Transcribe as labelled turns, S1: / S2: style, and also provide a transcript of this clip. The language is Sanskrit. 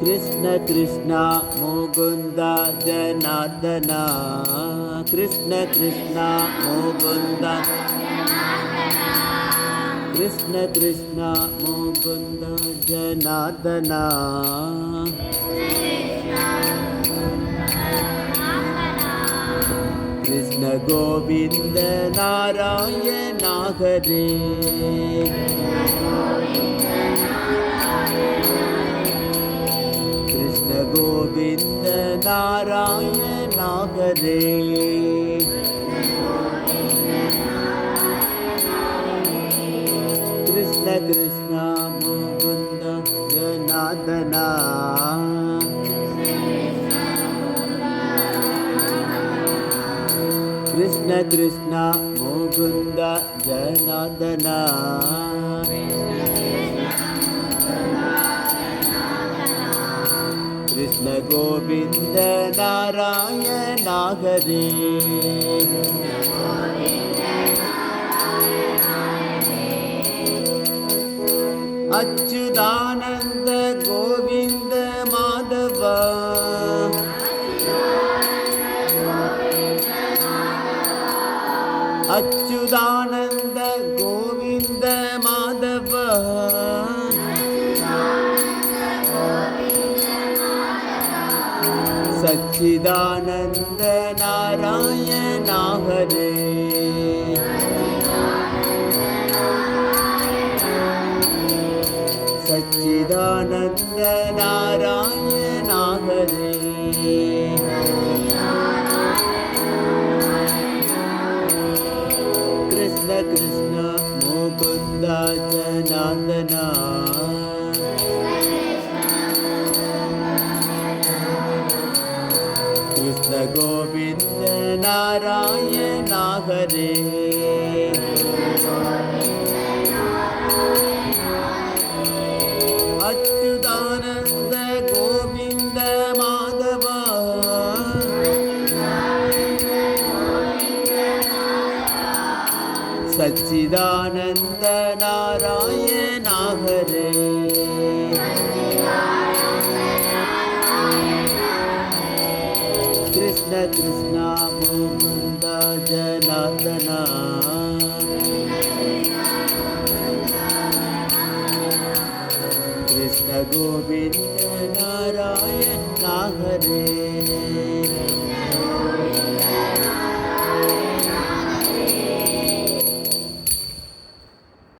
S1: कृष्ण कृष्ण मुकुन्द जनार्दन कृष्ण कृष्ण मुकुन्द कृष्ण कृष्ण मुकुन्द जनार्दन गोविन्द नारायण हरे कृष्ण गोविन्द नारायण हरे कृष्ण कृष्ण मुकुन्द जनार्दना कृष्ण कृष्ण मुकुन्द जनार्दना। कृष्ण गोविन्द नारायण हरे अच्युतानन्द गोविन्द अच्युतानन्द गोविन्द माधव। सच्चिदानन्द नारायण हरे। सच्चिदानन्द नारायण हरे कृष्ण मुकुन्द जनार्दना कृष्ण गोविन्द नारायण हरे सच्चिदानन्दनारायणाहरे। कृष्णकृष्ण मोविन्द जनार्दना। कृष्णगोविन्दनारायणनागरे